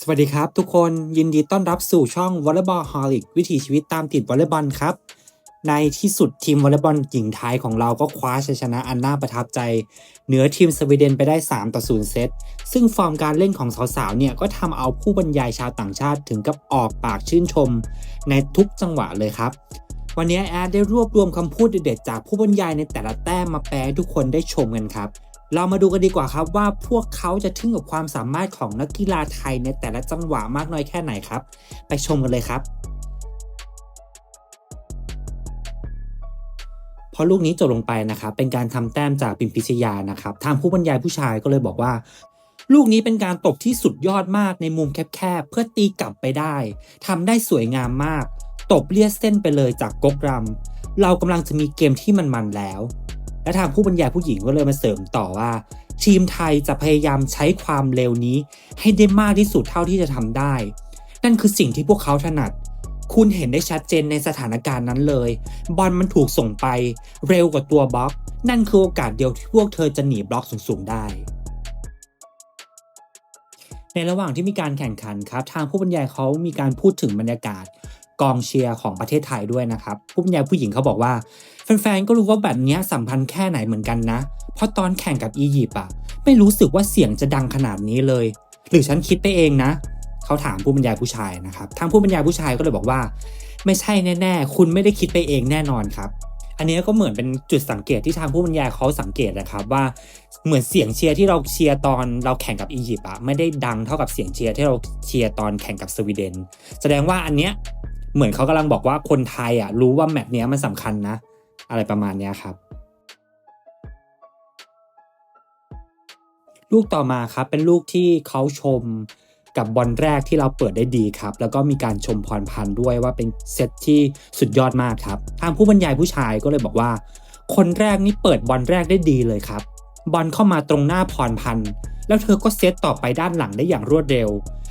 สวัสดีครับทุกคนยินดีต้อนรับสู่ช่อง Volleyball Holic วิถีชีวิตตามติดวอลเลย์บอลครับ ในที่สุดทีมวอลเลย์บอลหญิงไทยของเราก็คว้าชัยชนะอันน่าประทับใจ เหนือทีมสวีเดนไปได้ 3 ต่อ 0 เซต ซึ่งฟอร์มการเล่นของสาวๆเนี่ยก็ทำเอาผู้บรรยายชาวต่างชาติถึงกับออกปากชื่นชม ในทุกจังหวะเลยครับ วันนี้แอดได้รวบรวมคำพูดเด็ดๆจากผู้บรรยายในแต่ละแต้มมาแปลให้ทุกคนได้ชมกันครับ เรามาดูกันดีกว่าครับว่าพวกเขาจะทึ่งกับความสามารถของนักกีฬาไทยในแต่ละจังหวะมากน้อยแค่ไหนครับ ไปชมกันเลยครับ พอลูกนี้จบลงไปนะครับ เป็นการทำแต้มจากปิมพิชยานะครับ ทางผู้บรรยายผู้ชายก็เลยบอกว่า ลูกนี้เป็นการตกที่สุดยอดมากในมุมแคบๆเพื่อตีกลับไปได้ทำได้สวยงามมาก ตบเลียดเส้นไปเลยจากกกรำเรากำลังจะมีเกมที่มันๆแล้ว และทางผู้บรรยายผู้หญิงก็เลยมาเสริมต่อว่า ทีมไทยจะพยายามใช้ความเร็วนี้ ให้ได้มากที่สุดเท่าที่จะทำได้ นั่นคือสิ่งที่พวกเขาถนัด คุณเห็นได้ชัดเจนในสถานการณ์นั้นเลย บอลมันถูกส่งไปเร็วกว่าตัวบล็อก นั่นคือโอกาสเดียวที่พวกเธอจะหนีบล็อกสูงๆได้ในระหว่างที่มีการแข่งขันครับ ทางผู้บรรยายเขามีการพูดถึงบรรยากาศกองเชียร์ของประเทศไทยด้วยนะครับ ผู้บรรยายผู้หญิงเขาบอกว่า แฟนๆ ก็รู้ว่าแบบนี้สัมพันธ์แค่ไหนเหมือนกันนะ เพราะตอนแข่งกับอียิปต์อะไม่รู้สึกว่าเสียงจะดังขนาดนี้เลย หรือฉันคิดไปเองนะ เขาถามผู้บรรยายผู้ชายนะครับทางผู้บรรยายผู้ชายก็เลยบอกว่า ไม่ใช่แน่ ๆ คุณไม่ได้คิดไปเองแน่นอนครับ อันนี้ก็เหมือนเป็นจุดสังเกตที่ทางผู้บรรยายเขาสังเกตนะครับว่าเหมือนเสียงเชียร์ที่เราเชียร์ตอนเราแข่งกับอียิปต์อะไม่ได้ดังเท่ากับเสียงเชียร์ที่เราเชียร์ตอนแข่งกับสวีเดน แสดงว่าอันเนี้ยเหมือนเขากำลังบอกว่าคนไทยอะรู้ว่าแมตช์เนี้ยมันสำคัญนะ อะไรประมาณนี้ครับ ลูกต่อมาครับเป็นลูกที่เขาชมกับบอลแรกที่เราเปิดได้ดีครับ แล้วก็มีการชมพรพันธ์ด้วยว่าเป็นเซตที่สุดยอดมากครับ ทางผู้บรรยายผู้ชายก็เลยบอกว่า คนแรกนี่เปิดบอลแรกได้ดีเลยครับ บอลเข้ามาตรงหน้าพรพันธ์แล้วเธอก็เซตต่อไปด้านหลังได้อย่างรวดเร็ว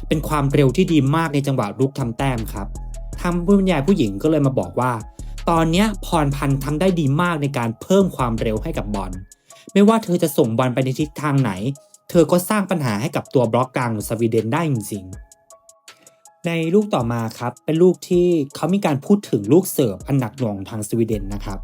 เป็นความเร็วที่ดีมากในจังหวะรุกทำแต้มครับทางผู้บรรยายผู้หญิงก็เลยมาบอกว่า ตอนนี้พรพันธ์ทำได้ดีมากในการเพิ่มความเร็วให้กับบอลไม่ว่าเธอจะส่งบอลไปในทิศทางไหน เธอก็สร้างปัญหาให้กับตัวบล็อกกลางของสวีเดนได้จริงๆ ในลูกต่อมาครับเป็นลูกที่เขามีการพูดถึงลูกเสิร์ฟอันหนักหน่วงทางสวีเดนนะครับ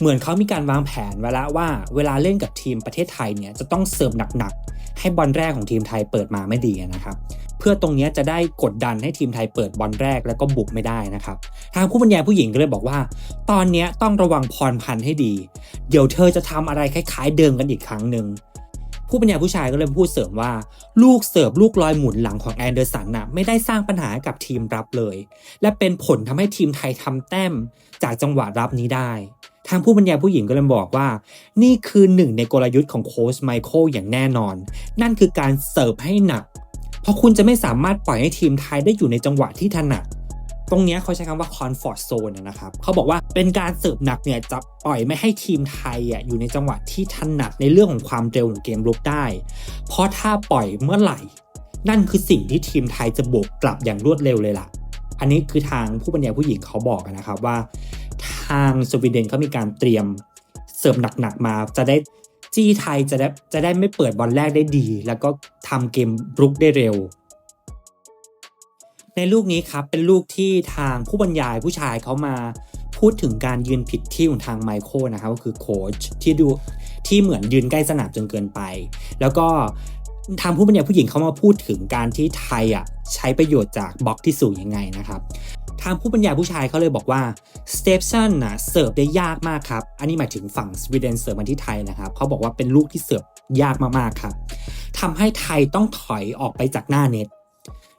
เหมือนเขามีการวางแผนไว้แล้วว่าเวลาเล่นกับทีมประเทศไทยเนี่ยจะต้องเสิร์ฟหนักๆ ให้บอลแรกของทีมไทยเปิดมาไม่ดีนะครับเพื่อตรงนี้จะได้กดดันให้ทีมไทยเปิดบอลแรกแล้วก็บุกไม่ได้นะครับทางผู้บรรยายผู้หญิงก็เลยบอกว่า ตอนนี้ต้องระวังพรพันธ์ให้ดี เดี๋ยวเธอจะทำอะไรคล้าย ๆ เดิมกันอีกครั้งหนึ่งผู้บรรยายผู้ชายก็เลยพูดเสริมว่า ลูกเสิร์ฟลูกลอยหมุนหลังของแอนเดอร์สันน่ะไม่ได้สร้างปัญหากับทีมรับเลย และเป็นผลทำให้ทีมไทยทำแต้มจากจังหวะรับนี้ได้ ทางผู้บรรยายผู้หญิงก็เลยบอกว่า นี่คือหนึ่งในกลยุทธ์ของโค้ชไมเคิลอย่างแน่นอน นั่นคือการเสิร์ฟให้หนัก เพราะคุณจะไม่สามารถปล่อยให้ทีมไทยได้อยู่ในจังหวะที่ถนัดตรงนี้เขาใช้คำว่า comfort zone นะครับเขาบอกว่าเป็นการเสิร์ฟหนักเนี่ยจะปล่อยไม่ให้ทีมไทยอะอยู่ในจังหวะที่ถนัดในเรื่องของความเร็วของเกมรุกได้ เพราะถ้าปล่อยเมื่อไหร่ นั่นคือสิ่งที่ทีมไทยจะบวกกลับอย่างรวดเร็วเลยล่ะ อันนี้คือทางผู้บรรยายผู้หญิงเขาบอกนะครับว่า ทางสวีเดนเขามีการเตรียมเสร์ฟหนักๆมา จะได้จี้ไทยจะได้จะได้ไม่เปิดบอลแรกได้ดี แล้วก็ทำเกมรุกได้เร็ว ในลูกนี้ครับเป็นลูกที่ทางผู้บรรยายผู้ชายเขามาพูดถึงการยืนผิดที่ของทางไมเคิลนะครับก็คือโค้ชที่ดูที่เหมือนยืนใกล้สนามจนเกินไป แล้วก็ทางผู้บรรยายผู้หญิงเขามาพูดถึงการที่ไทยอะใช้ประโยชน์จากบล็อกที่สูงยังไงนะครับ ทางผู้บรรยายผู้ชายเขาเลยบอกว่าสเตปชันน่ะเสิร์ฟได้ยากมากครับ อันนี้หมายถึงฝั่งสวีเดนเสิร์ฟมาที่ไทยนะครับเขาบอกว่าเป็นลูกที่เสิร์ฟยากมากๆครับทำให้ไทยต้องถอยออกไปจากหน้าเน็ต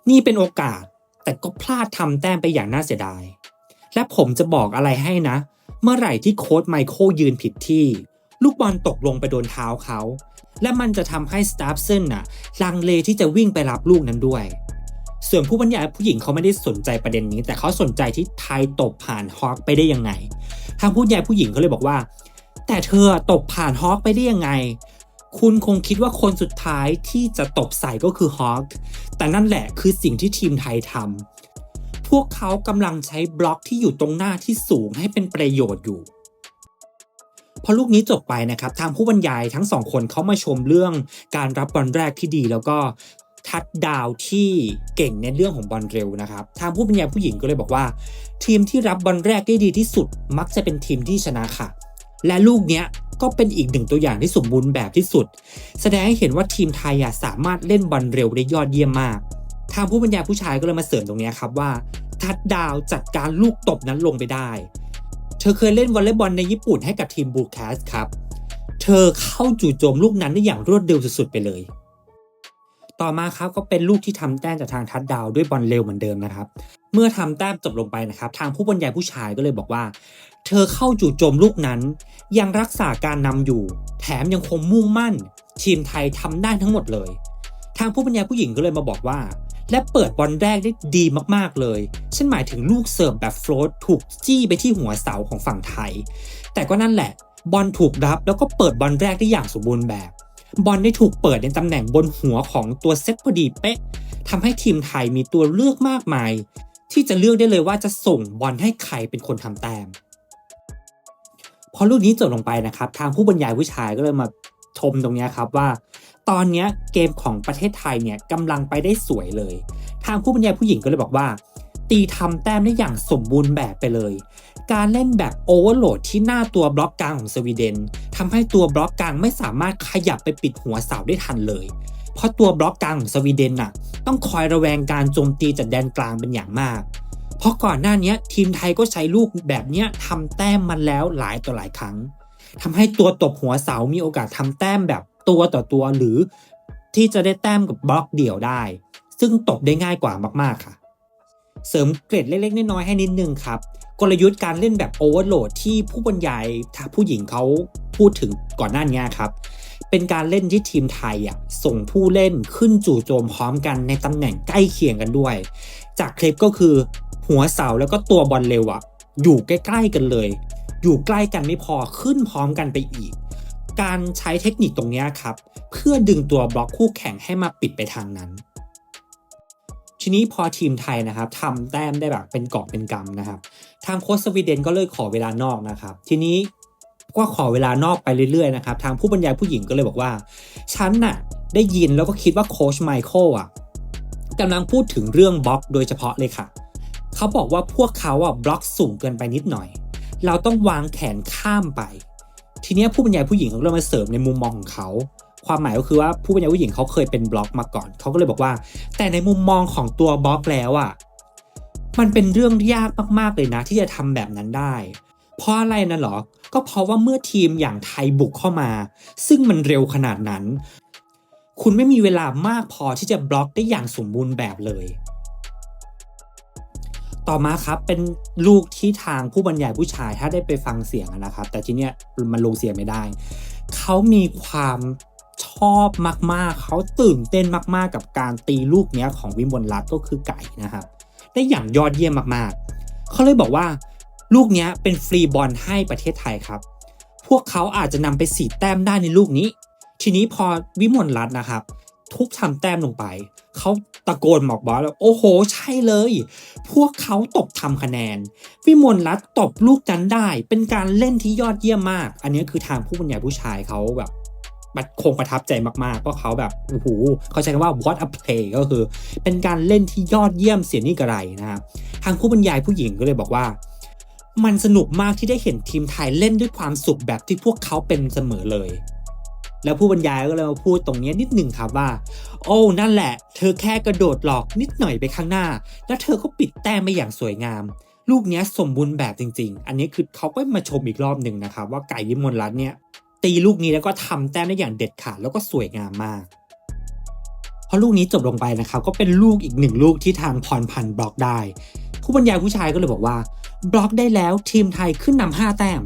นี่เป็นโอกาสแต่ก็พลาดทำแต้มไปอย่างน่าเสียดาย และผมจะบอกอะไรให้นะ เมื่อไหร่ที่โค้ชไมเคิลยืนผิดที่ ลูกบอลตกลงไปโดนเท้าเขา และมันจะทำให้สตาฟเซนน่ะลังเลที่จะวิ่งไปรับลูกนั้นด้วย ส่วนผู้บรรยายผู้หญิงเขาไม่ได้สนใจประเด็นนี้ แต่เขาสนใจที่ไทยตบผ่านฮอกไปได้ยังไง ทางผู้บรรยายผู้หญิงเขาเลยบอกว่า แต่เธอตบผ่านฮอกไปได้ยังไง คุณคงคิดว่าคนสุดท้ายที่จะตบใส่ก็คือฮอกแต่นั่นแหละคือสิ่งที่ทีมไทยทำพวกเขากำลังใช้บล็อกที่อยู่ตรงหน้าที่สูงให้เป็นประโยชน์อยู่พอลูกนี้จบไปนะครับทางผู้บรรยายทั้งสองคนเขามาชมเรื่องการรับบอลแรกที่ดี แล้วก็ ทัดดาวที่เก่งในเรื่องของบอลเร็วนะครับ ทางผู้บรรยายผู้หญิงก็เลยบอกว่า ทีมที่รับบอลแรกได้ดีที่สุด มักจะเป็นทีมที่ชนะค่ะ และลูกเนี้ยก็เป็นอีกหนึ่งตัวอย่างที่สมบูรณ์แบบที่สุด แสดงให้เห็นว่าทีมไทยอะสามารถเล่นบอลเร็วได้ยอดเยี่ยมมาก ทางผู้บรรยายผู้ชายก็เลยมาเสริมตรงเนี้ยครับว่า ทัดดาวจัดการลูกตบนั้นลงไปได้ เธอเคยเล่นวอลเลย์บอลในญี่ปุ่นให้กับทีมบูแคสครับ เธอเข้าจู่โจมลูกนั้นได้อย่างรวดเร็วสุดๆไปเลย ต่อมาครับก็เป็นลูกที่ทำแต้มจากทางทัดดาวด้วยบอลเร็วเหมือนเดิมนะครับ เมื่อทำแต้มจบลงไปนะครับ ทางผู้บรรยายผู้ชายก็เลยบอกว่า เธอเข้าจู่โจมลูกนั้น ยังรักษาการนำอยู่ แถมยังคงมุ่งมั่น ทีมไทยทำได้ทั้งหมดเลย ทางผู้บรรยายผู้หญิงก็เลยมาบอกว่า และเปิดบอลแรกได้ดีมากๆเลยฉันหมายถึงลูกเสิร์ฟแบบโฟลตถูกจี้ไปที่หัวเสาของฝั่งไทย แต่ก็นั่นแหละบอลถูกรับแล้วก็เปิดบอลแรกได้อย่างสมบูรณ์แบบ บอลได้ถูกเปิดในตำแหน่งบนหัวของตัวเซตพอดีเป๊ะทำให้ทีมไทยมีตัวเลือกมากมาย ที่จะเลือกได้เลยว่าจะส่งบอลให้ใครเป็นคนทำแต้มพอลูกนี้จบลงไปนะครับ ทางผู้บรรยายผู้ชายก็เลยมาชมตรงนี้ครับว่า ตอนนี้เกมของประเทศไทยเนี่ยกำลังไปได้สวยเลย ทางผู้บรรยายผู้หญิงก็เลยบอกว่า ตีทำแต้มได้อย่างสมบูรณ์แบบไปเลย การเล่นแบบโอเวอร์โหลดที่หน้าตัวบล็อกกลางของสวีเดนทำให้ตัวบล็อกกลางไม่สามารถขยับไปปิดหัวเสาได้ทันเลย เพราะตัวบล็อกกลางของสวีเดนน่ะ ต้องคอยระแวงการโจมตีจากแดนกลางเป็นอย่างมาก เพราะก่อนหน้านี้ทีมไทยก็ใช้ลูกแบบเนี้ยทำแต้มมันแล้วหลายต่อหลายครั้งทำให้ตัวตบหัวเสามีโอกาสทำแต้มแบบตัวต่อตัวหรือที่จะได้แต้มกับบล็อกเดี่ยวได้ ซึ่งตบได้ง่ายกว่ามากๆค่ะ เสริมเกร็ดเล็ก ๆ น้อยๆให้นิดนึงครับ กลยุทธ์การเล่นแบบโอเวอร์โหลดที่ผู้บรรยายผู้หญิงเขาพูดถึงก่อนหน้านี้ครับ เป็นการเล่นที่ทีมไทยอะส่งผู้เล่นขึ้นจู่โจมพร้อมกันในตำแหน่งใกล้เคียงกันด้วย จากคลิปก็คือหัวเสาแล้วก็ตัวบอลเร็วอะอยู่ใกล้ๆกันเลย อยู่ใกล้กันไม่พอขึ้นพร้อมกันไปอีก การใช้เทคนิคตรงนี้ครับ เพื่อดึงตัวบล็อกคู่แข่งให้มาปิดไปทางนั้น ทีนี้พอทีมไทยนะครับทำแต้มได้แบบเป็นกอบเป็นกำนะครับ ทางโค้ชสวีเดนก็เลยขอเวลานอกนะครับ ทีนี้ก็ขอเวลานอกไปเรื่อยๆนะครับ ทางผู้บรรยายผู้หญิงก็เลยบอกว่า ฉันน่ะได้ยินแล้วก็คิดว่าโค้ชไมเคิลอะกำลังพูดถึงเรื่องบล็อกโดยเฉพาะเลยค่ะ เขาบอกว่าพวกเขาอะบล็อกสูงเกินไปนิดหน่อย เราต้องวางแขนข้ามไป ทีนี้ผู้บรรยายผู้หญิงเขาก็เลยมาเสริมในมุมมองของเขา ความหมายก็คือว่าผู้บรรยายผู้หญิงเขาเคยเป็นบล็อกมาก่อน เขาก็เลยบอกว่า แต่ในมุมมองของตัวบล็อกแล้วอะมันเป็นเรื่องยากมากๆเลยนะ ที่จะทำแบบนั้นได้ เพราะอะไรนะหรอ ก็เพราะว่าเมื่อทีมอย่างไทยบุกเข้ามา ซึ่งมันเร็วขนาดนั้น คุณไม่มีเวลามากพอที่จะบล็อกได้อย่างสมบูรณ์แบบเลย ต่อมาครับเป็นลูกที่ทางผู้บรรยายผู้ชายถ้าได้ไปฟังเสียงนะครับ แต่ทีเนี้ยมันลงเสียงไม่ได้ เขามีความ ชอบมากๆ เขาตื่นเต้นมากๆ กับการตีลูกเนี้ยของวิมลรัตก็คือไก่นะครับได้อย่างยอดเยี่ยมมากๆ เขาเลยบอกว่า ลูกเนี้ยเป็นฟรีบอลให้ประเทศไทยครับ พวกเขาอาจจะนำไปสีแต้มได้ในลูกนี้ ทีนี้พอวิมลรัตนะครับ ทุกทำแต้มลงไป เขาตะโกนบอกบอสแล้วโอ้โห ใช่เลย พวกเขาตบทำคะแนน วิมลรัตตบลูกนั้นได้ เป็นการเล่นที่ยอดเยี่ยมมาก อันนี้คือทางผู้บรรยายผู้ชายเขาแบบ บัดคงประทับใจมากๆก็เขาแบบโอ้โหเขาใช้คำว่า what a play ก็คือ เป็นการเล่นที่ยอดเยี่ยมเสียนี่กระไรนะครับทางผู้บรรยายผู้หญิงก็เลยบอกว่า มันสนุกมากที่ได้เห็นทีมไทยเล่นด้วยความสุขแบบที่พวกเขาเป็นเสมอเลย แล้วผู้บรรยายก็เลยมาพูดตรงนี้นิดหนึ่งครับว่า โอ้นั่นแหละ เธอแค่กระโดดหลอกนิดหน่อยไปข้างหน้า แล้วเธอก็ปิดแต้มไปอย่างสวยงามลูกนี้สมบูรณ์แบบจริง ๆ อันนี้คือเขาก็มาชมอีกรอบหนึ่งนะครับว่าไก่วิมมลรัตเนี่ย ตีลูกนี้แล้วก็ทำแต้มได้อย่างเด็ดขาดแล้วก็สวยงามมากพอลูกนี้จบลงไปนะครับ ก็เป็นลูกอีกหนึ่งลูกที่ทางพรพันธ์บล็อกได้ ผู้บรรยายผู้ชายก็เลยบอกว่า บล็อกได้แล้วทีมไทยขึ้นนำห้าแต้ม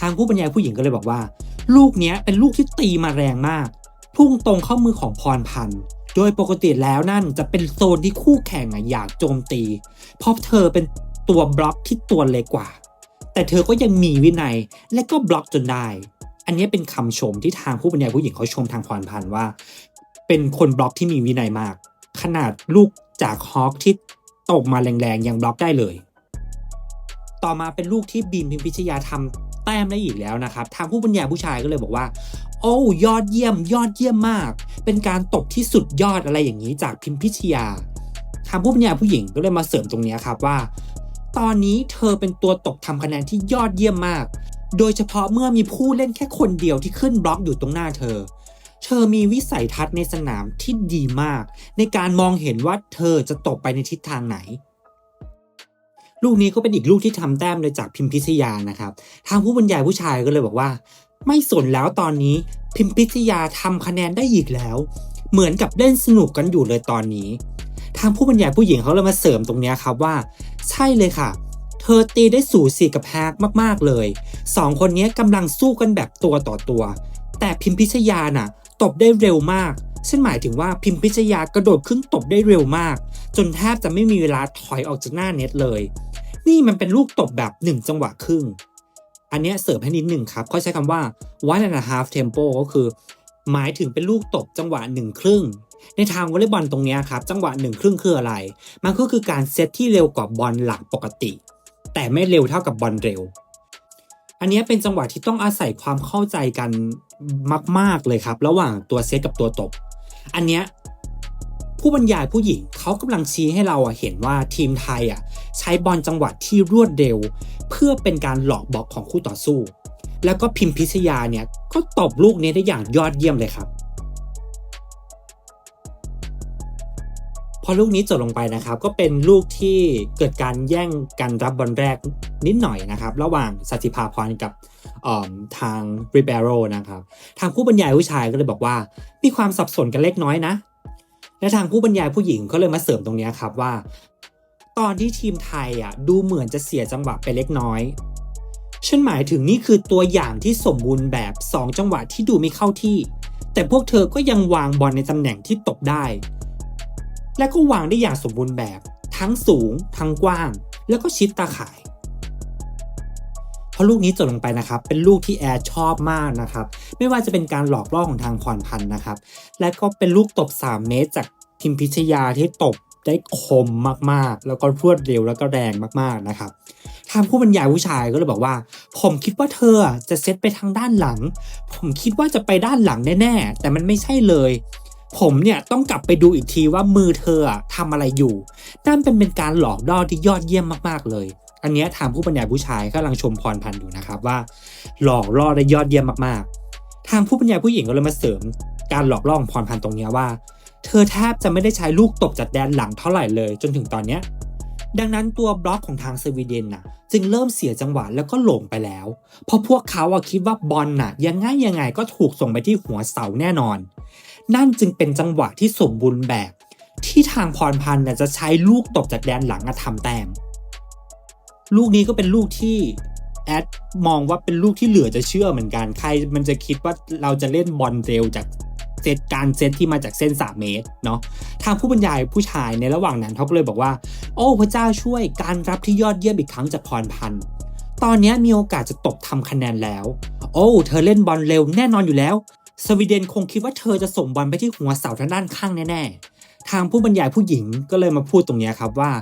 ทางผู้บรรยายผู้หญิงก็เลยบอกว่า ลูกนี้เป็นลูกที่ตีมาแรงมาก พุ่งตรงเข้ามือของพรพันธ์โดยปกติแล้วนั่นจะเป็นโซนที่คู่แข่งอะอยากโจมตี เพราะเธอเป็นตัวบล็อกที่ตัวเล็กกว่า แต่เธอก็ยังมีวินัยและก็บล็อกจนได้ อันนี้เป็นคำชมที่ทางผู้บรรยายผู้หญิงเขาชมทางพรพันธ์ว่า เป็นคนบล็อกที่มีวินัยมาก ขนาดลูกจากฮอกที่ตกมาแรงๆยังบล็อกได้เลย ต่อมาเป็นลูกที่บีมพิมพิชยาทำแต้มได้อีกแล้วนะครับ ทางผู้บรรยายผู้ชายก็เลยบอกว่า โอ้ยอดเยี่ยม ยอดเยี่ยมมาก เป็นการตบที่สุดยอดอะไรอย่างนี้จากพิมพิชยาทางผู้บรรยายผู้หญิงก็เลยมาเสริมตรงนี้ครับว่า ตอนนี้เธอเป็นตัวตกทำคะแนนที่ยอดเยี่ยมมาก โดยเฉพาะเมื่อมีผู้เล่นแค่คนเดียวที่ขึ้นบล็อกอยู่ตรงหน้าเธอ เธอมีวิสัยทัศน์ในสนามที่ดีมาก ในการมองเห็นว่าเธอจะตกไปในทิศทางไหน ลูกนี้ก็เป็นอีกลูกที่ทำแต้มเลยจากพิมพิชยานะครับ ทางผู้บรรยายผู้ชายก็เลยบอกว่า ไม่สนแล้วตอนนี้พิมพิชยาทำคะแนนได้อีกแล้ว เหมือนกับเล่นสนุกกันอยู่เลยตอนนี้ ทางผู้บรรยายผู้หญิงเขาเลยมาเสริมตรงนี้ครับว่า ใช่เลยค่ะเเธอตีได้สูสีกับแฮกมากๆเลยสองคนนี้กำลังสู้กันแบบตัวต่อตัว แต่พิมพิชยาน่ะตบได้เร็วมากซึ่งหมายถึงว่าพิมพิชยากระโดดขึ้นตบได้เร็วมาก จนแทบจะไม่มีเวลาถอยออกจากหน้าเน็ตเลย นี่มันเป็นลูกตบแบบ 1 จังหวะครึ่ง อันนี้เสริมให้นิดหนึ่งครับเขาใช้คำว่า one and a half tempo ก็คือ หมายถึงเป็นลูกตบจังหวะหนึ่งครึ่ง ในทางวอลเลย์บอลตรงนี้ครับ จังหวะหนึ่งครึ่งคืออะไร มันก็คือการเซตที่เร็วกว่าบอลหลักปกติ แต่ไม่เร็วเท่ากับบอลเร็ว อันนี้เป็นจังหวะที่ต้องอาศัยความเข้าใจกันมาก ๆเลยครับ ระหว่างตัวเซตกับตัวตบ อันเนี้ยผู้บรรยายผู้หญิงเขากำลังชี้ให้เราเห็นว่าทีมไทยอะใช้บอลจังหวะที่รวดเร็ว เพื่อเป็นการหลอกบล็อกของคู่ต่อสู้ แล้วก็พิมพิชยาเนี่ยก็ตบลูกนี้ได้อย่างยอดเยี่ยมเลยครับ พอลูกนี้จบลงไปนะครับก็เป็นลูกที่เกิดการแย่งกันรับบอลแรกนิดหน่อยนะครับ ระหว่างสัติภาพรกับทางริเบโรนะครับ ทางผู้บรรยายผู้ชายก็เลยบอกว่า มีความสับสนกันเล็กน้อยนะ และทางผู้บรรยายผู้หญิงก็เลยมาเสริมตรงนี้ครับว่า ตอนที่ทีมไทยอะดูเหมือนจะเสียจังหวะไปเล็กน้อยฉันหมายถึงนี่คือตัวอย่างที่สมบูรณ์แบบ 2 จังหวะที่ดูไม่เข้าที่ แต่พวกเธอก็ยังวางบอลในตำแหน่งที่ตกได้ และก็วางได้อย่างสมบูรณ์แบบ ทั้งสูง ทั้งกว้าง แล้วก็ชิดตาข่ายพอลูกนี้จบลงไปนะครับ เป็นลูกที่แอร์ชอบมากนะครับ ไม่ว่าจะเป็นการหลอกล่อของทางพรพันธ์นะครับ และก็เป็นลูกตบ 3 เมตร จากพิมพิชยาที่ตบได้คมมากๆ แล้วก็รวดเร็วแล้วก็แรงมากๆนะครับทางผู้บรรยายผู้ชายก็เลยบอกว่า ผมคิดว่าเธอจะเซตไปทางด้านหลัง ผมคิดว่าจะไปด้านหลังแน่ๆ แต่มันไม่ใช่เลย ผมเนี่ยต้องกลับไปดูอีกทีว่ามือเธอทำอะไรอยู่ นั่นเป็นเป็นการหลอกล่อที่ยอดเยี่ยมมากๆเลย อันนี้ทางผู้บรรยายผู้ชายกำลังชมพรพันธ์อยู่นะครับว่า หลอกล่อได้ยอดเยี่ยมมากๆ ทางผู้บรรยายผู้หญิงก็เลยมาเสริม การหลอกล่อของพรพันธ์ตรงนี้ว่า เธอแทบจะไม่ได้ใช้ลูกตบจากแดนหลังเท่าไหร่เลย จนถึงตอนเนี้ยดังนั้นตัวบล็อกของทางสวีเดนน่ะ จึงเริ่มเสียจังหวะแล้วก็หลงไปแล้ว เพราะพวกเขาอะคิดว่าบอลน่ะ ยังไงยังไงก็ถูกส่งไปที่หัวเสาแน่นอน นั่นจึงเป็นจังหวะที่สมบูรณ์แบบ ที่ทางพรพันธ์จะใช้ลูกตบจากแดนหลังทำแต้มลูกนี้ก็เป็นลูกที่แอดมองว่าเป็นลูกที่เหลือจะเชื่อเหมือนกัน ใครมันจะคิดว่าเราจะเล่นบอลเร็วจากเซตการเซตที่มาจากเส้น 3 เมตรเนาะทางผู้บรรยายผู้ชายในระหว่างนั้นเขาก็เลยบอกว่า โอ้พระเจ้าช่วยการรับที่ยอดเยี่ยมอีกครั้งจากพรพันธ์ตอนนี้มีโอกาสจะตบทำคะแนนแล้ว โอ้ เธอเล่นบอลเร็วแน่นอนอยู่แล้ว สวีเดนคงคิดว่าเธอจะส่งบอลไปที่หัวเสาทางด้านข้างแน่ๆ ทางผู้บรรยายผู้หญิงก็เลยมาพูดตรงนี้ครับว่า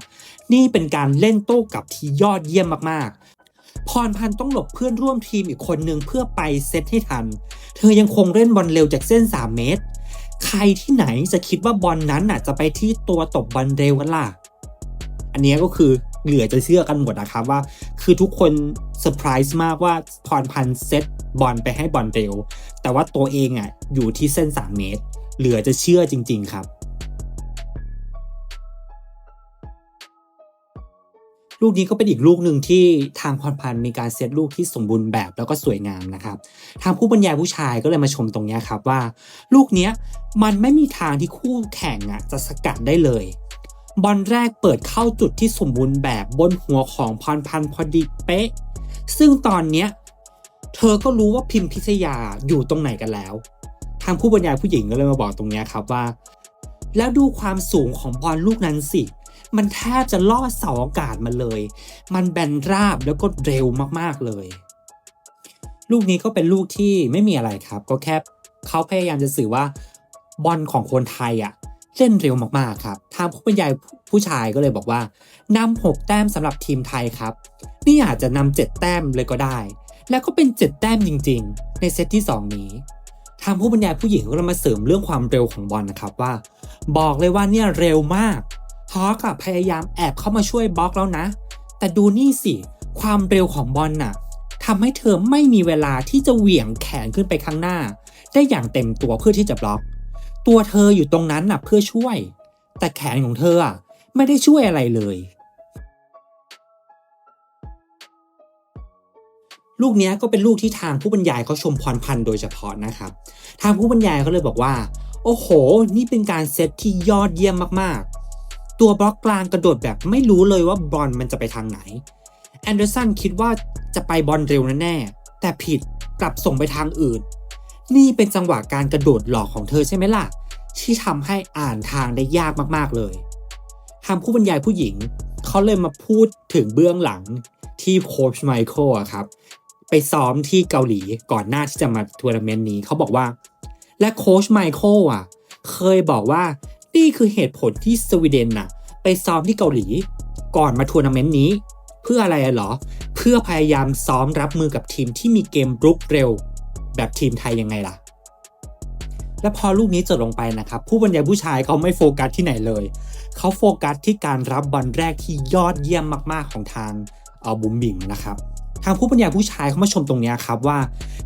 นี่เป็นการเล่นโต้กลับที่ยอดเยี่ยมมากๆ พรพันธ์ต้องหลบเพื่อนร่วมทีมอีกคนหนึ่งเพื่อไปเซตให้ทัน เธอยังคงเล่นบอลเร็วจากเส้น 3 เมตร ใครที่ไหนจะคิดว่าบอลนั้นน่ะจะไปที่ตัวตบบอลเร็วกันล่ะ อันนี้ก็คือเหลือจะเชื่อกันหมดนะครับว่า คือทุกคนเซอร์ไพรส์มากว่าพรพันธ์เซต บอลไปให้บอลเร็ว แต่ว่าตัวเองอะอยู่ที่เส้น 3 เมตร เหลือจะเชื่อจริง ๆ ครับ ลูกนี้ก็เป็นอีกลูกหนึ่งที่ทางพรพันธ์มีการเซตลูกที่สมบูรณ์แบบแล้วก็สวยงามนะครับ ทางผู้บรรยายผู้ชายก็เลยมาชมตรงนี้ครับว่า ลูกนี้มันไม่มีทางที่คู่แข่งอะจะสกัดได้เลยบอลแรกเปิดเข้าจุดที่สมบูรณ์แบบบนหัวของพรพันธ์พอดีเป๊ะ ซึ่งตอนเนี้ย เธอก็รู้ว่าพิมพิชยาอยู่ตรงไหนกันแล้ว ทางผู้บรรยายผู้หญิงก็เลยมาบอกตรงเนี้ยครับว่า แล้วดูความสูงของบอลลูกนั้นสิ มันแทบจะล่อเสาอากาศมาเลย มันแบนราบแล้วก็เร็วมากๆเลย ลูกนี้ก็เป็นลูกที่ไม่มีอะไรครับ ก็แค่เขาพยายามจะสื่อว่าบอลของคนไทยอะเล่นเร็วมากๆครับ ทางผู้บรรยายผู้ชายก็เลยบอกว่านำหกแต้มสำหรับทีมไทยครับ นี่อาจจะนำเจ็ดแต้มเลยก็ได้ แล้วก็เป็นเจ็ดแต้มจริง ๆ ในเซตที่ 2 นี้ ทางผู้บรรยายผู้หญิงก็เลยมาเสริมเรื่องความเร็วของบอลนะครับว่า บอกเลยว่าเนี่ยเร็วมากฮอกับพยายามแอบเข้ามาช่วยบล็อกแล้วนะ แต่ดูนี่สิ ความเร็วของบอลน่ะทำให้เธอไม่มีเวลาที่จะเหวี่ยงแขนขึ้นไปข้างหน้า ได้อย่างเต็มตัวเพื่อที่จะบล็อก ตัวเธออยู่ตรงนั้นน่ะเพื่อช่วย แต่แขนของเธออะไม่ได้ช่วยอะไรเลย ลูกนี้ก็เป็นลูกที่ทางผู้บรรยายเขาชมพรพันธ์โดยเฉพาะนะครับ ทางผู้บรรยายเขาเลยบอกว่า โอ้โห นี่เป็นการเซตที่ยอดเยี่ยมมากๆ ตัวบล็อกกลางกระโดดแบบไม่รู้เลยว่าบอลมันจะไปทางไหน แอนเดอร์สันคิดว่าจะไปบอลเร็วแน่แต่ผิดกลับส่งไปทางอื่น นี่เป็นจังหวะการกระโดดหลอกของเธอใช่ไหมล่ะ ที่ทำให้อ่านทางได้ยากมากๆเลยทางผู้บรรยายผู้หญิงเขาเลยมาพูดถึงเบื้องหลังที่โค้ชไมเคิลอะครับ ไปซ้อมที่เกาหลีก่อนหน้าที่จะมาทัวร์นาเมนต์นี้เขาบอกว่า และโค้ชไมเคิลอะ เคยบอกว่านี่คือเหตุผลที่สวีเดนน่ะ ไปซ้อมที่เกาหลี ก่อนมาทัวร์นาเมนต์นี้ เพื่ออะไรอะเหรอ เพื่อพยายามซ้อมรับมือกับทีมที่มีเกมรุกเร็ว แบบทีมไทยยังไงล่ะ และพอลูกนี้จบลงไปนะครับ ผู้บรรยายผู้ชายเขาไม่โฟกัสที่ไหนเลยเขาโฟกัสที่การรับบอลแรกที่ยอดเยี่ยมมากๆของทางเออบุมบิงนะครับ ทางผู้บรรยายผู้ชายเขามาชมตรงนี้ครับว่า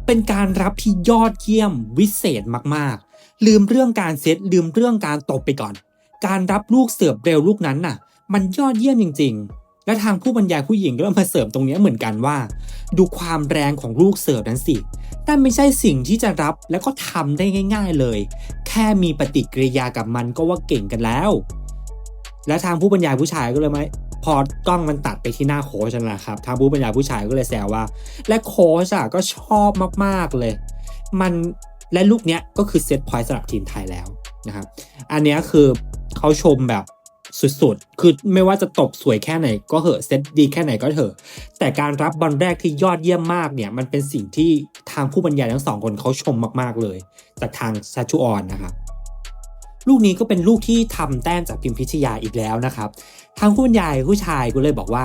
เป็นการรับที่ยอดเยี่ยมวิเศษมากๆ ลืมเรื่องการเซตลืมเรื่องการตบไปก่อน การรับลูกเสิร์ฟเร็วลูกนั้นน่ะ มันยอดเยี่ยมจริง ๆ และทางผู้บรรยายผู้หญิงก็มาเสริมตรงนี้เหมือนกันว่า ดูความแรงของลูกเสิร์ฟนั้นสิแต่ไม่ใช่สิ่งที่จะรับแล้วก็ทำได้ง่าย ๆเลย แค่มีปฏิกิริยากับมันก็ว่าเก่งกันแล้ว และทางผู้บรรยายผู้ชายก็เลยมา พอกล้องมันตัดไปที่หน้าโค้ชนะครับทางผู้บรรยายผู้ชายก็เลยแซวว่า และโค้ชอะก็ชอบมากๆเลย มันและลูกเนี้ยก็คือเซตพอยต์สำหรับทีมไทยแล้วนะครับอันเนี้ยคือเขาชมแบบสุดๆ คือไม่ว่าจะตบสวยแค่ไหนก็เหอะเซตดีแค่ไหนก็เถอะ แต่การรับบอลแรกที่ยอดเยี่ยมมากเนี่ย มันเป็นสิ่งที่ทางผู้บรรยายทั้งสองคนเขาชมมากๆเลย จากทางซาชูออนนะครับ ลูกนี้ก็เป็นลูกที่ทำแต้มจากพิมพิชยาอีกแล้วนะครับทางผู้บรรยายผู้ชายก็เลยบอกว่า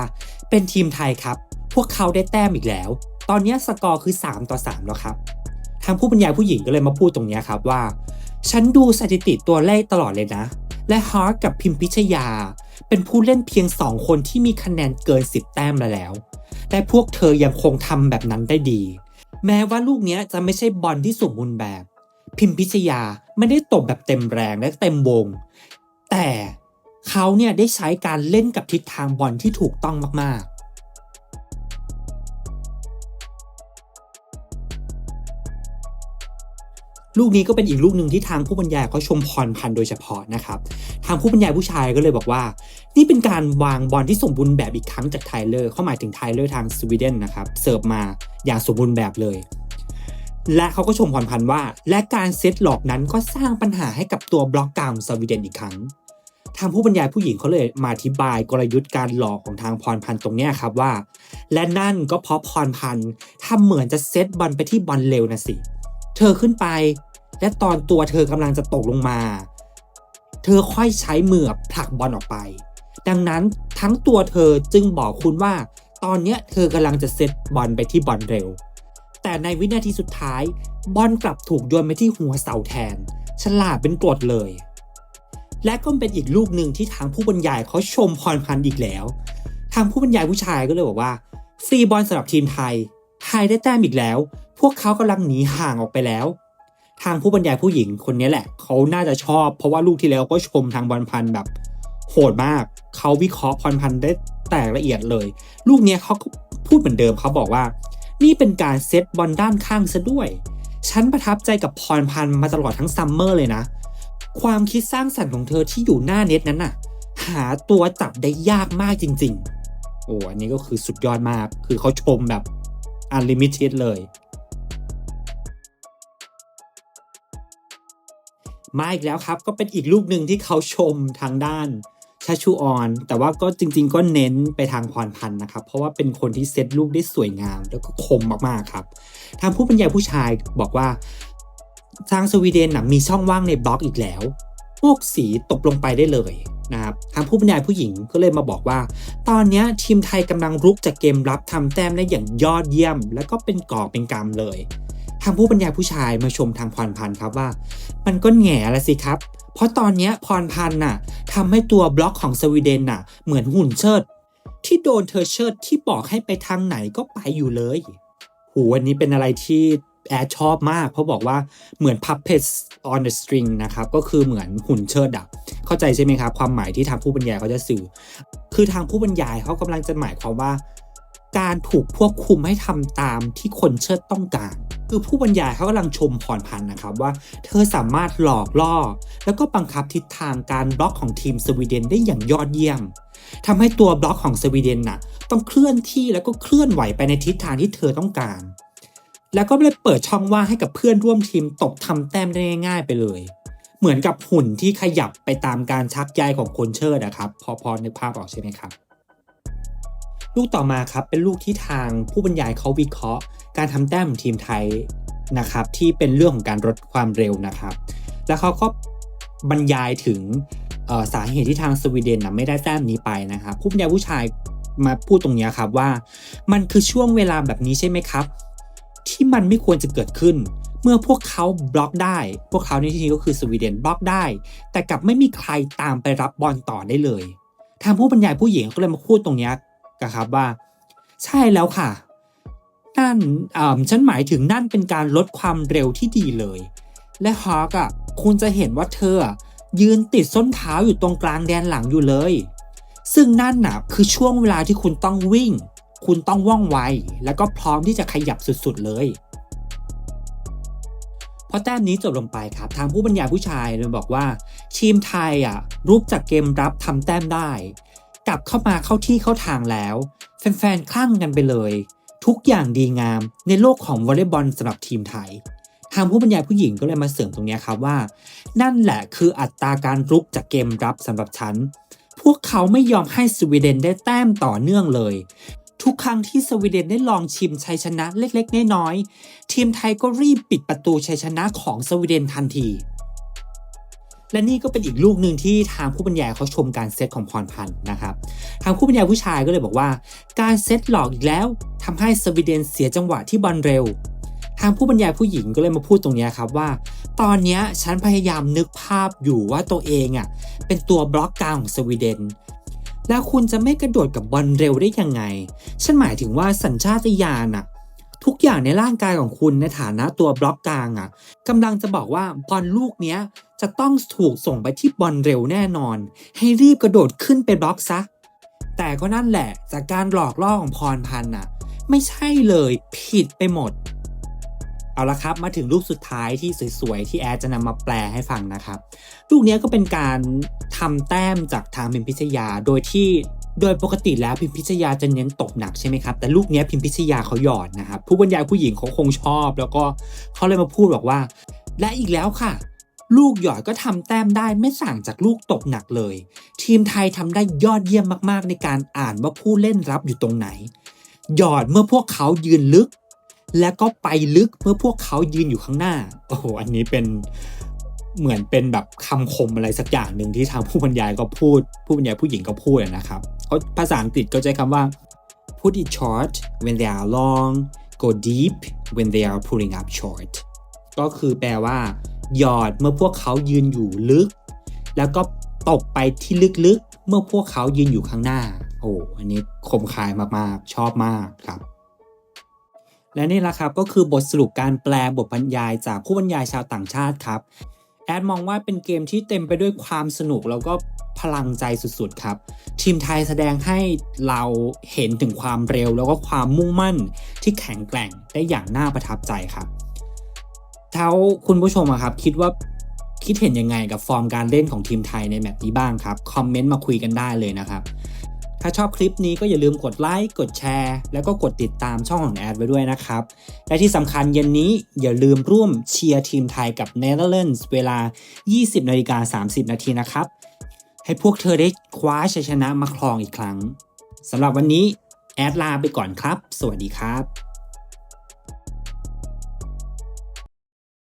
เป็นทีมไทยครับ พวกเขาได้แต้มอีกแล้ว ตอนนี้สกอร์คือ 3 ต่อ 3 แล้วครับทางผู้บรรยายผู้หญิงก็เลยมาพูดตรงนี้ครับว่า ฉันดูสถิติตัวเลขตลอดเลยนะ และฮาร์ดกับพิมพิชยา เป็นผู้เล่นเพียง 2 คนที่มีคะแนนเกิน 10 แต้มมาแล้วและพวกเธอยังคงทำแบบนั้นได้ดี แม้ว่าลูกนี้จะไม่ใช่บอลที่สมบูรณ์แบบ พิมพิชยาไม่ได้ตบแบบเต็มแรงและเต็มวง แต่เขาเนี่ยได้ใช้การเล่นกับทิศทางบอลที่ถูกต้องมากๆลูกนี้ก็เป็นอีกลูกหนึ่งที่ทางผู้บรรยายเขาชมพรพันธ์โดยเฉพาะนะครับ ทางผู้บรรยายผู้ชายก็เลยบอกว่า นี่เป็นการวางบอลที่สมบูรณ์แบบอีกครั้งจากไทเลอร์เขาหมายถึงไทเลอร์ทางสวีเดนนะครับ เสิร์ฟมาอย่างสมบูรณ์แบบเลย และเขาก็ชมพรพันธ์ว่า และการเซตหลอกนั้นก็สร้างปัญหาให้กับตัวบล็อกกางของสวีเดนอีกครั้ง ทางผู้บรรยายผู้หญิงเขาเลยมาอธิบายกลยุทธ์การหลอกของทางพรพันธ์ตรงนี้ครับว่า และนั่นก็เพราะพรพันธ์ทำเหมือนจะเซตบอลไปที่บอลเร็วนะสิ เธอขึ้นไป และตอนตัวเธอกำลังจะตกลงมา เธอค่อยใช้มือผลักบอลออกไป ดังนั้นทั้งตัวเธอจึงบอกคุณว่า ตอนนี้เธอกำลังจะเซตบอลไปที่บอลเร็ว แต่ในวินาทีสุดท้าย บอลกลับถูกโยนไปที่หัวเสาแทน ฉลาดเป็นกรดเลย และก็เป็นอีกลูกหนึ่งที่ทางผู้บรรยายเขาชมพรพันธ์อีกแล้ว ทางผู้บรรยายผู้ชายก็เลยบอกว่า ฟรีบอลสำหรับทีมไทย ไทยได้แต้มอีกแล้ว พวกเขากำลังหนีห่างออกไปแล้ว ทางผู้บรรยายผู้หญิงคนนี้แหละ เขาน่าจะชอบ เพราะว่าลูกที่แล้วก็ชมทางบอลพันธ์แบบโหดมาก เขาวิเคราะห์พรพันธ์ได้แตกละเอียดเลย ลูกเนี้ยเขาก็พูดเหมือนเดิมเขาบอกว่า นี่เป็นการเซตบอลด้านข้างซะด้วย ฉันประทับใจกับพรพันธ์มาตลอดทั้งซัมเมอร์เลยนะ ความคิดสร้างสรรค์ของเธอที่อยู่หน้าเน็ตนั้นน่ะ หาตัวจับได้ยากมากจริง ๆ โอ้อันนี้ก็คือสุดยอดมาก คือเขาชมแบบ unlimited เลย มาอีกแล้วครับก็เป็นอีกลูกหนึ่งที่เขาชมทางด้าน ชาชูออน แต่ว่าก็จริง ๆ ก็เน้นไปทางพรพันธ์นะครับ เพราะว่าเป็นคนที่เซตลูกได้สวยงาม แล้วก็คมมาก ๆ ครับ ทางผู้บรรยายผู้ชายบอกว่า ทางสวีเดนนะมีช่องว่างในบล็อกอีกแล้วโมกสีตกลงไปได้เลยนะครับทางผู้บรรยายผู้หญิงก็เลยมาบอกว่า ตอนนี้ทีมไทยกำลังรุกจากเกมรับทำแต้มได้อย่างยอดเยี่ยม แล้วก็เป็นก่อเป็นกำเลยทางผู้บรรยายผู้ชายมาชมทางพรพันธ์ครับว่า มันก็แง่ละสิครับ เพราะตอนนี้พรพันธ์น่ะทำให้ตัวบล็อกของสวีเดนน่ะ เหมือนหุ่นเชิด ที่โดนเธอเชิดที่บอกให้ไปทางไหนก็ไปอยู่เลย หูวันนี้เป็นอะไรที่แอดชอบมาก เพราะบอกว่าเหมือน puppets on the string นะครับ ก็คือเหมือนหุ่นเชิดอะเข้าใจใช่ไหมครับ ความหมายที่ทางผู้บรรยายเขาจะสื่อ คือทางผู้บรรยายเขากำลังจะหมายความว่า การถูกควบคุมให้ทำตามที่คนเชิดต้องการ คือผู้บรรยายเขากำลังชมพรพันธ์นะครับว่า เธอสามารถหลอกล่อ แล้วก็บังคับทิศทางการบล็อกของทีมสวีเดนได้อย่างยอดเยี่ยมทำให้ตัวบล็อกของสวีเดนน่ะต้องเคลื่อนที่แล้วก็เคลื่อนไหวไปในทิศทางที่เธอต้องการ แล้วก็เลยเปิดช่องว่างให้กับเพื่อนร่วมทีมตบทำแต้มได้ง่าย ๆ ไปเลย เหมือนกับหุ่นที่ขยับไปตามการชักใยของคนเชิดนะครับ พอพอนึกภาพออกใช่ไหมครับลูกต่อมาครับเป็นลูกที่ทางผู้บรรยายเขาวิเคราะห์ การทำแต้มของทีมไทยนะครับที่เป็นเรื่องของการลดความเร็วนะครับ แล้วเขาก็บรรยายถึงสาเหตุที่ทางสวีเดนนะไม่ได้แต้มนี้ไปนะครับผู้บรรยายผู้ชายมาพูดตรงเนี้ยครับว่า มันคือช่วงเวลาแบบนี้ใช่ไหมครับ ที่มันไม่ควรจะเกิดขึ้น เมื่อพวกเขาบล็อกได้ พวกเขาในที่นี้ก็คือสวีเดนบล็อกได้ แต่กลับไม่มีใครตามไปรับบอลต่อได้เลยทางผู้บรรยายผู้หญิงก็เลยมาพูดตรงเนี้ยนะครับว่า ใช่แล้วค่ะ นั่นอ่าฉันหมายถึงนั่นเป็นการลดความเร็วที่ดีเลย และฮอกอะคุณจะเห็นว่าเธออะยืนติดส้นเท้าอยู่ตรงกลางแดนหลังอยู่เลย ซึ่งนั่นน่ะคือช่วงเวลาที่คุณต้องวิ่ง คุณต้องว่องไว แล้วก็พร้อมที่จะขยับสุดๆเลยพอแต้มนี้จบลงไปครับ ทางผู้บรรยายผู้ชายเลยบอกว่า ทีมไทยอะรูปจากเกมรับทำแต้มได้ กลับเข้ามาเข้าที่เข้าทางแล้ว แฟนๆคลั่งกันไปเลย ทุกอย่างดีงามในโลกของวอลเลย์บอลสำหรับทีมไทย ทางผู้บรรยายผู้หญิงก็เลยมาเสริมตรงนี้ครับว่า นั่นแหละคืออัตราการรุกจากเกมรับสำหรับฉัน พวกเขาไม่ยอมให้สวีเดนได้แต้มต่อเนื่องเลย ทุกครั้งที่สวีเดนได้ลองชิมชัยชนะเล็กๆ น้อยๆทีมไทยก็รีบปิดประตูชัยชนะของสวีเดนทันที และนี่ก็เป็นอีกลูกหนึ่งที่ทางผู้บรรยายเขาชมการเซตของพรพันธ์นะครับทางผู้บรรยายผู้ชายก็เลยบอกว่า การเซตหลอกอีกแล้วทำให้สวีเดนเสียจังหวะที่บอลเร็ว ทางผู้บรรยายผู้หญิงก็เลยมาพูดตรงเนี้ยครับว่า ตอนนี้ฉันพยายามนึกภาพอยู่ว่าตัวเองอะเป็นตัวบล็อกกลางของสวีเดนแล้วคุณจะไม่กระโดดกับบอลเร็วได้ยังไง ฉันหมายถึงว่าสัญชาตญาณอะ ทุกอย่างในร่างกายของคุณในฐานะตัวบล็อกกลางอะกำลังจะบอกว่าบอลลูกเนี้ยจะต้องถูกส่งไปที่บอลเร็วแน่นอน ให้รีบกระโดดขึ้นไปบล็อกซะ แต่ก็นั่นแหละจากการหลอกล่อของพรพันธ์น่ะ ไม่ใช่เลยผิดไปหมด เอาละครับมาถึงลูกสุดท้ายที่สวยๆ ที่แอดจะนำมาแปลให้ฟังนะครับ ลูกนี้ก็เป็นการทำแต้มจากทางพิมพิชยาโดยที่ โดยปกติแล้วพิมพิชยาจะเน้นตกหนักใช่ไหมครับ แต่ลูกเนี้ยพิมพิชยาเขาหยอดนะครับ ผู้บรรยายผู้หญิงเขาคงชอบ แล้วก็เขาเลยมาพูดบอกว่า และอีกแล้วค่ะ ลูกหยอดก็ทำแต้มได้ไม่ต่งจากลูกตกหนักเลย ทีมไทยทำได้ยอดเยี่ยมมากๆ ในการอ่านว่าผู้เล่นรับอยู่ตรงไหน หยอดเมื่อพวกเขายืนลึก และก็ไปลึกเมื่อพวกเขายืนอยู่ข้างหน้าโอ้โหอันนี้เป็นเหมือนเป็นแบบคำคมอะไรสักอย่างหนึ่งที่ทางผู้บรรยายก็พูด ผู้บรรยายผู้หญิงก็พูดนะครับเขาภาษาอังกฤษก็ใช้คำว่า put it short when they are long go deep when they are pulling up short ก็คือแปลว่า หยอดเมื่อพวกเขายืนอยู่ลึก แล้วก็ตบไปที่ลึกๆ เมื่อพวกเขายืนอยู่ข้างหน้า โอ้อันนี้คมคายมากๆ ชอบมากครับ และนี่แหละครับก็คือบทสรุปการแปลบทบรรยายจากผู้บรรยายชาวต่างชาติครับ แอดมองว่าเป็นเกมที่เต็มไปด้วยความสนุกแล้วก็ พลังใจสุดๆครับ ทีมไทยแสดงให้เราเห็นถึงความเร็วแล้วก็ความมุ่งมั่นที่แข็งแกร่งได้อย่างน่าประทับใจครับเท้าคุณผู้ชมครับ คิดว่าคิดเห็นยังไงกับฟอร์มการเล่นของทีมไทยในแมตช์นี้บ้างครับคอมเมนต์มาคุยกันได้เลยนะครับ ถ้าชอบคลิปนี้ก็อย่าลืมกดไลค์กดแชร์ แล้วก็กดติดตามช่องของแอดไว้ด้วยนะครับ และที่สำคัญเย็นนี้อย่าลืมร่วมเชียร์ทีมไทยกับเนเธอร์แลนด์เวลา 20นาฬิกา30 นาทีนะครับ ให้พวกเธอได้คว้าชัยชนะมาครองอีกครั้งสำหรับวันนี้แอดลาไปก่อนครับ สวัสดีครับ